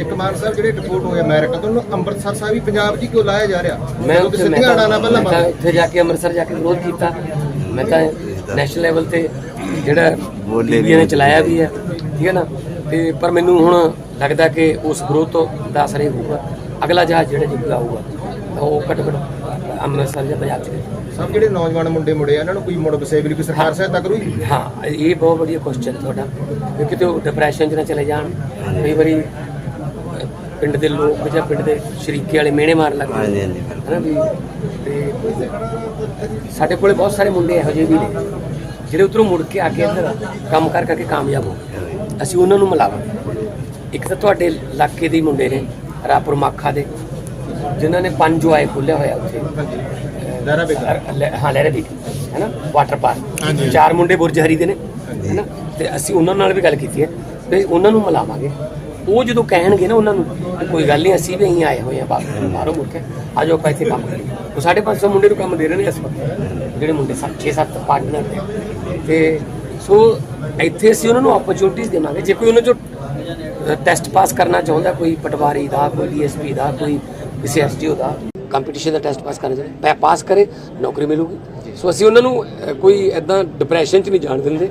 ਇੱਕ ਮਾਨ ਸਾਹਿਬ ਜਿਹੜੇ ਡਿਪੋਰਟ ਹੋਏ ਅਮਰੀਕਾ ਤੋਂ ਉਹਨੂੰ ਅੰਮ੍ਰਿਤਸਰ ਸਾਹਿਬ ਹੀ ਪੰਜਾਬ ਹੀ ਕਿਉਂ ਲਾਇਆ ਜਾ ਰਿਹਾ? ਮੈਂ ਉੱਥੇ ਮੈਂ ਤਾਂ ਉੱਥੇ ਜਾ ਕੇ ਅੰਮ੍ਰਿਤਸਰ ਜਾ ਕੇ ਵਿਰੋਧ ਕੀਤਾ। ਮੈਂ ਤਾਂ ਨੈਸ਼ਨਲ ਲੈਵਲ ਤੇ ਜਿਹੜਾ ਬੋਲੇ ਨੇ ਚਲਾਇਆ ਵੀ ਹੈ ਠੀਕ ਹੈ ਨਾ? ਤੇ ਪਰ ਮੈਨੂੰ ਹੁਣ ਲੱਗਦਾ ਕਿ ਉਸ ਵਿਰੋਧ ਤੋਂ ਦਾ ਅਸਰ ਇਹ ਹੋਊਗਾ। ਅਗਲਾ ਜਹਾਜ਼ ਜਿਹੜਾ ਜਿੱਤ ਆਊਗਾ ਉਹ ਘੱਟ ਘੱਟ ਅੰਮ੍ਰਿਤਸਰ ਜਾਂ ਪੰਜਾਬ ਚ। ਸਭ ਜਿਹੜੇ ਨੌਜਵਾਨ ਮੁੰਡੇ ਮੁੰਡੇ ਆ ਇਹਨਾਂ ਨੂੰ ਕੋਈ ਮੁੜ ਵਸੇਬ ਲਈ ਕੋਈ ਸਰਕਾਰ ਸਹਾਇਤਾ ਕਰੂਗੀ? ਹਾਂ ਇਹ ਬਹੁਤ ਵਧੀਆ ਕੁਐਸਚਨ ਤੁਹਾਡਾ। ਕਿ ਕਿਤੇ ਉਹ ਡਿਪਰੈਸ਼ਨ 'ਚ ਨਾ ਚਲੇ ਜਾਣ। ਕਈ ਵਾਰੀ ਪਿੰਡ ਦੇ ਲੋਕ ਜਾਂ ਪਿੰਡ ਦੇ ਸ਼ਰੀਕੇ ਵਾਲੇ ਮਿਹਣੇ ਮਾਰਨ ਲੱਗ ਜਾਂਦੇ ਹਨਾ ਵੀ ਤੇ ਸਾਡੇ ਕੋਲੇ ਬਹੁਤ ਸਾਰੇ ਮੁੰਡੇ ਇਹੋ ਜਿਹੇ ਵੀ ਨੇ ਜਿਹੜੇ ਉਧਰੋਂ ਮੁੜ ਕੇ ਆ ਕੇ ਇੱਧਰ ਕੰਮ ਕਰ ਕਰਕੇ ਕਾਮਯਾਬ ਹੋ ਗਏ। ਅਸੀਂ ਉਹਨਾਂ ਨੂੰ ਮਿਲਾਵਾਂਗੇ। ਇੱਕ ਤਾਂ ਤੁਹਾਡੇ ਇਲਾਕੇ ਦੇ ਮੁੰਡੇ ਨੇ ਰਾਪੁਰ ਮਾਖਾ ਦੇ ਜਿਨ੍ਹਾਂ ਨੇ ਪੰਜ ਜੁਆਏ ਖੋਲਿਆ ਹੋਇਆ ਉੱਥੇ। ਦਾਰਾ ਬੇਕਾਰ ਅਰ- ਲੈ- ਹਾਂ ਲਹਿਰੇ ਵੀ ਹੈ ਨਾ ਵਾਟਰ ਪਾਰਕ ਚਾਰ ਮੁੰਡੇ ਬੁਰਜ ਹਰੀ ਦੇ ਨੇ ਹੈ ਨਾ ਤੇ ਅਸੀਂ ਉਹਨਾਂ ਨਾਲ ਵੀ ਗੱਲ ਕੀਤੀ ਹੈ ਤੇ ਉਹਨਾਂ ਨੂੰ ਮਿਲਾਵਾਂਗੇ। ਉਹ ਜਦੋਂ ਕਹਿਣਗੇ ਨਾ ਉਹਨਾਂ ਨੂੰ ਕੋਈ ਗੱਲ ਨਹੀਂ ਅਸੀਂ ਵੀ અહીં ਆਏ ਹੋਏ ਆ ਬਾਹਰ- ਬਾਹਰੋਂ ਮੁੜ ਕੇ ਆ ਜਾਓ ਆਪਾਂ ਇੱਥੇ ਕੰਮ ਕਰੀਏ। ਉਹ 550 ਮੁੰਡੇ ਨੂੰ ਕੰਮ ਦੇ ਰਹੇ ਨੇ ਇਸ ਵਕਤ ਜਿਹੜੇ ਮੁੰਡੇ 6-7 ਪਾਰਟਨਰ ਨੇ। ਤੇ ਸੋ ਇੱਥੇ ਅਸੀਂ ਉਹਨਾਂ ਨੂੰ ਓਪਰਚੁਨਿਟੀਜ਼ ਦੇਵਾਂਗੇ। ਜੇ ਕੋਈ ਉਹਨਾਂ ਚੋਂ ਟੈਸਟ ਪਾਸ ਕਰਨਾ ਚਾਹੁੰਦਾ ਕੋਈ ਪਟਵਾਰੀ ਦਾ ਕੋਈ ਡੀਐਸਪੀ ਦਾ ਕੋਈ ਕਿਸੇ ਐਸਡੀਓ ਦਾ ਕੰਪੀਟੀਸ਼ਨ ਦਾ ਟੈਸਟ ਪਾਸ ਕਰਨਾ ਚਾਹੁੰਦਾ ਪਾਸ ਕਰੇ ਨੌਕਰੀ ਮਿਲੂਗੀ। ਸੋ ਅਸੀਂ ਉਹਨਾਂ ਨੂੰ ਕੋਈ ਐਦਾਂ ਡਿਪਰੈਸ਼ਨ 'ਚ ਨਹੀਂ ਜਾਣ ਦਿੰਦੇ।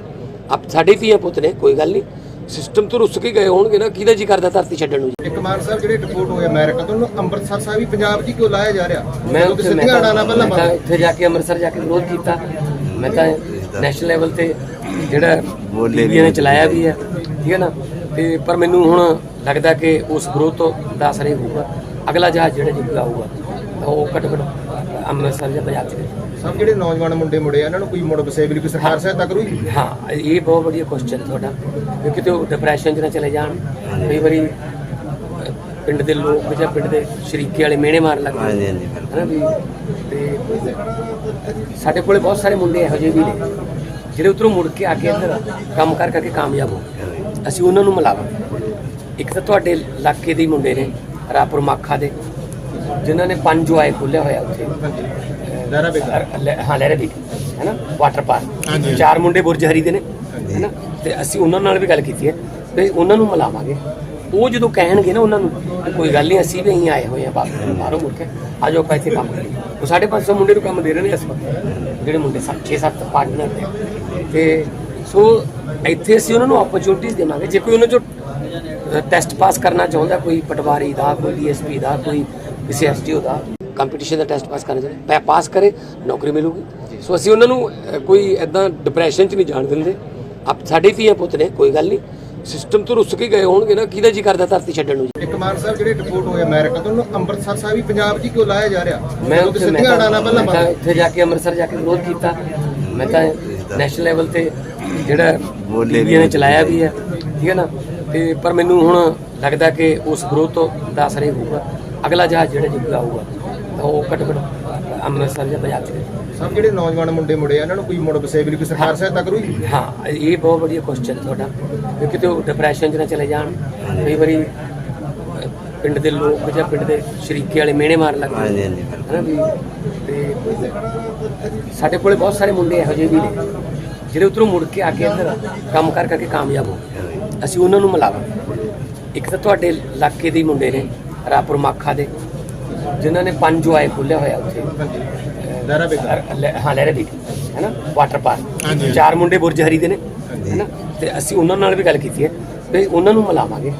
ਆਪ ਸਾਡੇ ਧੀਆਂ ਪੁੱਤ ਨੇ ਕੋਈ ਗੱਲ ਨਹੀਂ। ਸਿਸਟਮ ਤੋਂ ਰੁੱਸ ਕੇ ਗਏ ਹੋਣਗੇ ਨਾ ਕਿਹਦਾ ਜੀ ਕਰਦਾ ਧਰਤੀ ਛੱਡਣ ਨੂੰ ਜੀ? ਇੱਕ ਮਾਨ ਸਾਹਿਬ ਜਿਹੜੇ ਡਿਪੋਰਟ ਹੋਏ ਅਮਰੀਕਾ ਤੋਂ ਉਹਨੂੰ ਅੰਮ੍ਰਿਤਸਰ ਸਾਹਿਬ ਹੀ ਪੰਜਾਬ 'ਚ ਕਿਉਂ ਲਾਇਆ ਜਾ ਰਿਹਾ? ਮੈਂ ਉੱਥੇ ਮੈਂ ਤਾਂ ਪਹਿਲਾਂ ਮੈਂ ਤਾਂ ਬੰਦ ਉੱਥੇ ਜਾ ਕੇ ਅੰਮ੍ਰਿਤਸਰ ਜਾ ਕੇ ਵਿਰੋਧ ਕੀਤਾ। ਮੈਂ ਤਾਂ ਨੈਸ਼ਨਲ ਲੈਵਲ ਤੇ ਜਿਹੜਾ ਬੋਲੇ ਨੇ ਚਲਾਇਆ ਵੀ ਹੈ ਠੀਕ ਹੈ ਨਾ? ਤੇ ਪਰ ਮੈਨੂੰ ਹੁਣ ਲੱਗਦਾ ਕਿ ਉਸ ਵਿਰੋਧ ਤੋਂ ਦਾ ਅਸਰ ਇਹ ਹੋਊਗਾ। ਅਗਲਾ ਜਹਾਜ਼ ਜਿਹੜਾ ਜਿੱਤ ਆਊਗਾ ਤਾਂ ਉਹ ਘੱਟ ਘੱਟ ਅੰਮ੍ਰਿਤਸਰ ਜਾਂ ਪੰਜਾਬ ਹੋਊਗਾ। ਸਭ ਜਿਹੜੇ ਨੌਜਵਾਨ ਮੁੰਡੇ ਮੁੰਡੇ ਆ ਇਹਨਾਂ ਨੂੰ ਕੋਈ ਮੁੜ ਵਸੇਬ ਲਈ ਕੋਈ ਸਰਕਾਰ ਸਹਾਇਤਾ ਕਰੂਗੀ? ਹਾਂ ਇਹ ਬਹੁਤ ਵਧੀਆ ਕੁਐਸਚਨ ਤੁਹਾਡਾ। ਕਿ ਕਿਤੇ ਉਹ ਡਿਪਰੈਸ਼ਨ 'ਚ ਨਾ ਚਲੇ ਜਾਣ। ਕਈ ਵਾਰੀ ਪਿੰਡ ਦੇ ਲੋਕ ਜਾਂ ਪਿੰਡ ਦੇ ਸ਼ਰੀਕੇ ਵਾਲੇ ਮਿਹਣੇ ਮਾਰਨ ਲੱਗ ਜਾਂਦੇ ਹਨਾ ਵੀ ਤੇ ਸਾਡੇ ਕੋਲੇ ਬਹੁਤ ਸਾਰੇ ਮੁੰਡੇ ਇਹੋ ਜਿਹੇ ਵੀ ਨੇ ਜਿਹੜੇ ਉਧਰੋਂ ਮੁੜ ਕੇ ਆ ਕੇ ਇੱਧਰ ਕੰਮ ਕਰ ਕਰਕੇ ਕਾਮਯਾਬ ਹੋ ਗਏ। ਅਸੀਂ ਉਹਨਾਂ ਨੂੰ ਮਿਲਾਵਾਂਗੇ ਇੱਕ ਤਾਂ ਤੁਹਾਡੇ ਇਲਾਕੇ ਦੇ ਹੀ ਮੁੰਡੇ ਨੇ ਰਾਪੁਰ ਮਾਖਾ ਦੇ ਜਿਨ੍ਹਾਂ ਨੇ ਪੰਜ ਜੁਆਏ ਖੋਲਿਆ ਹੋਇਆ ਉੱਥੇ। ਦਾਰਾ ਬੇਕਾਰ ਹਾਂ ਲਹਿਰੇ ਵੀ ਹੈ ਨਾ ਵਾਟਰ ਪਾਰਕ ਚਾਰ ਮੁੰਡੇ ਬੁਰਜ ਹਰੀ ਦੇ ਨੇ ਹੈ ਨਾ ਤੇ ਅਸੀਂ ਉਹਨਾਂ ਨਾਲ ਵੀ ਗੱਲ ਕੀਤੀ ਹੈ ਤੇ ਉਹਨਾਂ ਨੂੰ ਮਿਲਾਵਾਂਗੇ। ਉਹ ਜਦੋਂ ਕਹਿਣਗੇ ਨਾ ਉਹਨਾਂ ਨੂੰ ਕੋਈ ਗੱਲ ਨਹੀਂ ਅਸੀਂ ਵੀ અહીં ਆਏ ਹੋਏ ਆ ਬਾਹਰ- ਮੁੜ ਕੇ ਆ ਜਾਓ ਇੱਥੇ ਕੰਮ ਕਰੀਏ। ਉਹ 550 ਮੁੰਡੇ ਨੂੰ ਕੰਮ ਦੇ ਰਹੇ ਨੇ ਇਸ ਵਕਤ ਜਿਹੜੇ ਮੁੰਡੇ 6-7 ਪਾਰਟਨਰ ਨੇ। ਤੇ ਸੋ ਇੱਥੇ ਅਸੀਂ ਉਹਨਾਂ ਨੂੰ ਓਪਰਚੁਨਿਟੀਜ਼ ਦੇਵਾਂਗੇ। ਜੇ ਕੋਈ ਉਹਨਾਂ ਚੋਂ ਟੈਸਟ ਪਾਸ ਕਰਨਾ ਚਾਹੁੰਦਾ ਕੋਈ ਪਟਵਾਰੀ ਦਾ ਕੋਈ ਡੀਐਸਪੀ ਦਾ ਕੋਈ ਕਿਸੇ ਐਸਡੀਓ ਦਾ ਕੰਪੀਟੀਸ਼ਨ ਦਾ ਟੈਸਟ ਪਾਸ ਕਰਨਾ ਚਾਹੁੰਦਾ ਪਾਸ ਕਰੇ ਨੌਕਰੀ ਮਿਲੂਗੀ। ਸੋ ਅਸੀਂ ਉਹਨਾਂ ਨੂੰ ਕੋਈ ਐਦਾਂ ਡਿਪਰੈਸ਼ਨ 'ਚ ਨਹੀਂ ਜਾਣ ਦਿੰਦੇ। ਆਪ ਸਾਡੇ ਧੀਆਂ ਪੁੱਤ ਨੇ ਕੋਈ ਗੱਲ ਨਹੀਂ। ਸਿਸਟਮ ਤੋਂ ਰੁੱਸ ਕੇ ਗਏ ਹੋਣਗੇ ਨਾ ਕਿਹਦਾ ਜੀ ਕਰਦਾ ਧਰਤੀ ਛੱਡਣ ਨੂੰ ਜੀ। ਇੱਕ ਮਾਨ ਸਾਹਿਬ ਜਿਹੜੇ ਡਿਪੋਰਟ ਹੋਏ ਅਮਰੀਕਾ ਤੋਂ ਉਹਨੂੰ ਅੰਮ੍ਰਿਤਸਰ ਸਾਹਿਬ ਹੀ ਪੰਜਾਬ ਹੀ ਕਿਉਂ ਲਾਇਆ ਜਾ ਰਿਹਾ? ਮੈਂ ਲੋਕ ਉੱਥੇ ਮੈਂ ਸਿੱਧੀਆਂ ਤਾਂ ਪਹਿਲਾਂ ਮੈਂ ਤਾਂ ਬੰਦ ਉੱਥੇ ਜਾ ਕੇ ਅੰਮ੍ਰਿਤਸਰ ਜਾ ਕੇ ਵਿਰੋਧ ਕੀਤਾ। ਮੈਂ ਤਾਂ ਨੈਸ਼ਨਲ ਲੈਵਲ ਤੇ ਜਿਹੜਾ ਬੋਲੇ ਨੇ ਚਲਾਇਆ ਵੀ ਹੈ ਠੀਕ ਹੈ ਨਾ? ਤੇ ਪਰ ਮੈਨੂੰ ਹੁਣ ਲੱਗਦਾ ਕਿ ਉਸ ਵਿਰੋਧ ਤੋਂ ਦਾ ਅਸਰ ਇਹ ਹੋਊਗਾ। ਅਗਲਾ ਜਹਾਜ਼ ਜਿਹੜਾ ਜਿੱਤ ਆਊਗਾ ਤਾਂ ਉਹ ਘੱਟ ਘੱਟ ਅੰਮ੍ਰਿਤਸਰ ਜਾਂ ਪੰਜਾਬ ਚ। ਸਭ ਜਿਹੜੇ ਨੌਜਵਾਨ ਮੁੰਡੇ ਮੁੰਡੇ ਆ ਇਹਨਾਂ ਨੂੰ ਕੋਈ ਮੁੜ ਵਸੇਬ ਲਈ ਕੋਈ ਸਰਕਾਰ ਸਹਾਇਤਾ ਕਰੂਗੀ? ਹਾਂ ਇਹ ਬਹੁਤ ਵਧੀਆ ਕੁਐਸਚਨ ਤੁਹਾਡਾ। ਕਿ ਕਿਤੇ ਉਹ ਡਿਪਰੈਸ਼ਨ 'ਚ ਨਾ ਚਲੇ ਜਾਣ। ਕਈ ਵਾਰੀ ਅਹ, ਪਿੰਡ ਦੇ ਲੋਕ ਜਾਂ ਪਿੰਡ ਦੇ ਸ਼ਰੀਕੇ ਵਾਲੇ ਮਿਹਣੇ ਮਾਰਨ ਲੱਗ ਜਾਂਦੇ ਹਨਾ ਵੀ ਤੇ ਸਾਡੇ ਕੋਲੇ ਬਹੁਤ ਸਾਰੇ ਮੁੰਡੇ ਇਹੋ ਜਿਹੇ ਵੀ ਨੇ ਜਿਹੜੇ ਉਧਰੋਂ ਮੁੜ ਕੇ ਆ ਕੇ ਇੱਧਰ ਕੰਮ ਕਰ ਕਰਕੇ ਕਾਮਯਾਬ ਹੋ ਗਏ। ਅਸੀਂ ਉਹਨਾਂ ਨੂੰ ਮਿਲਾਵਾਂਗੇ। ਇੱਕ ਤਾਂ ਤੁਹਾਡੇ ਇਲਾਕੇ ਦੇ ਹੀ ਮੁੰਡੇ ਨੇ ਰਾਪੁਰ ਮਾਖਾ ਦੇ। ਜਿਨ੍ਹਾਂ ਨੇ ਪੰਜ ਜੁਆਏ ਖੋਲਿਆ ਹੋਇਆ ਉੱਥੇ। ਹਾਂ ਲਹਿਰੇ ਵੀ ਹੈ ਨਾ ਵਾਟਰ ਪਾਰਕ ਚਾਰ ਮੁੰਡੇ ਬੁਰਜ ਹਰੀ ਦੇ ਨੇ ਹੈ ਨਾ ਤੇ ਅਸੀਂ ਉਹਨਾਂ ਨਾਲ ਵੀ ਗੱਲ ਕੀਤੀ ਹੈ ਤੇ ਉਹਨਾਂ ਨੂੰ ਮਿਲਾਵਾਂਗੇ।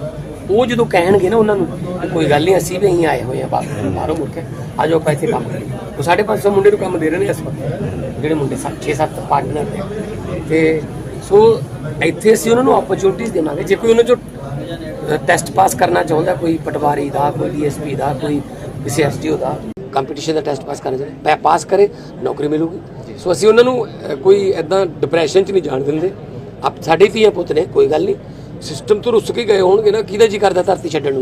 ਉਹ ਜਦੋਂ ਕਹਿਣਗੇ ਨਾ ਉਹਨਾਂ ਨੂੰ ਕੋਈ ਗੱਲ ਨਹੀਂ ਅਸੀਂ ਵੀ અહીં ਆਏ ਹੋਏ ਆ ਬਾਹਰ- ਬਾਹਰੋਂ ਮੁੜ ਕੇ। ਆ ਜਾਓ ਆਪਾਂ ਇੱਥੇ ਕੰਮ ਕਰੀਏ। ਉਹ 550 ਮੁੰਡੇ ਨੂੰ ਕੰਮ ਦੇ ਰਹੇ ਨੇ ਇਸ ਵਕਤ ਜਿਹੜੇ ਮੁੰਡੇ 6-7 ਪਾਰਟਨਰ ਨੇ। ਤੇ ਸੋ ਇੱਥੇ ਅਸੀਂ ਉਹਨਾਂ ਨੂੰ ਓਪਰਚੁਨਿਟੀਜ਼ ਦੇਵਾਂਗੇ। ਜੇ ਕੋਈ ਉਹਨਾਂ ਚੋਂ ਟੈਸਟ ਪਾਸ ਕਰਨਾ ਚਾਹੁੰਦਾ ਕੋਈ ਪਟਵਾਰੀ ਦਾ ਕੋਈ ਡੀਐਸਪੀ ਦਾ ਕੋਈ ਕਿਸੇ ਐਸਡੀਓ ਦਾ ਕੰਪੀਟੀਸ਼ਨ ਦਾ ਟੈਸਟ ਪਾਸ ਕਰਨਾ ਚਾਹੁੰਦਾ। ਪਾਸ ਕਰੇ ਨੌਕਰੀ ਮਿਲੂਗੀ। ਸੋ ਅਸੀਂ ਉਹਨਾਂ ਨੂੰ ਕੋਈ ਐਦਾਂ ਡਿਪਰੈਸ਼ਨ 'ਚ ਨਹੀਂ ਜਾਣ ਦਿੰਦੇ। ਆਪ ਸਾਡੇ ਧੀਆਂ ਪੁੱਤ ਨੇ ਕੋਈ ਗੱਲ ਨਹੀਂ। ਸਿਸਟਮ ਤੋਂ ਰੁੱਸ ਕੇ ਗਏ ਹੋਣਗੇ ਨਾ ਕਿਹਦਾ ਜੀ ਕਰਦਾ ਧਰਤੀ ਛੱਡਣ ਨੂੰ।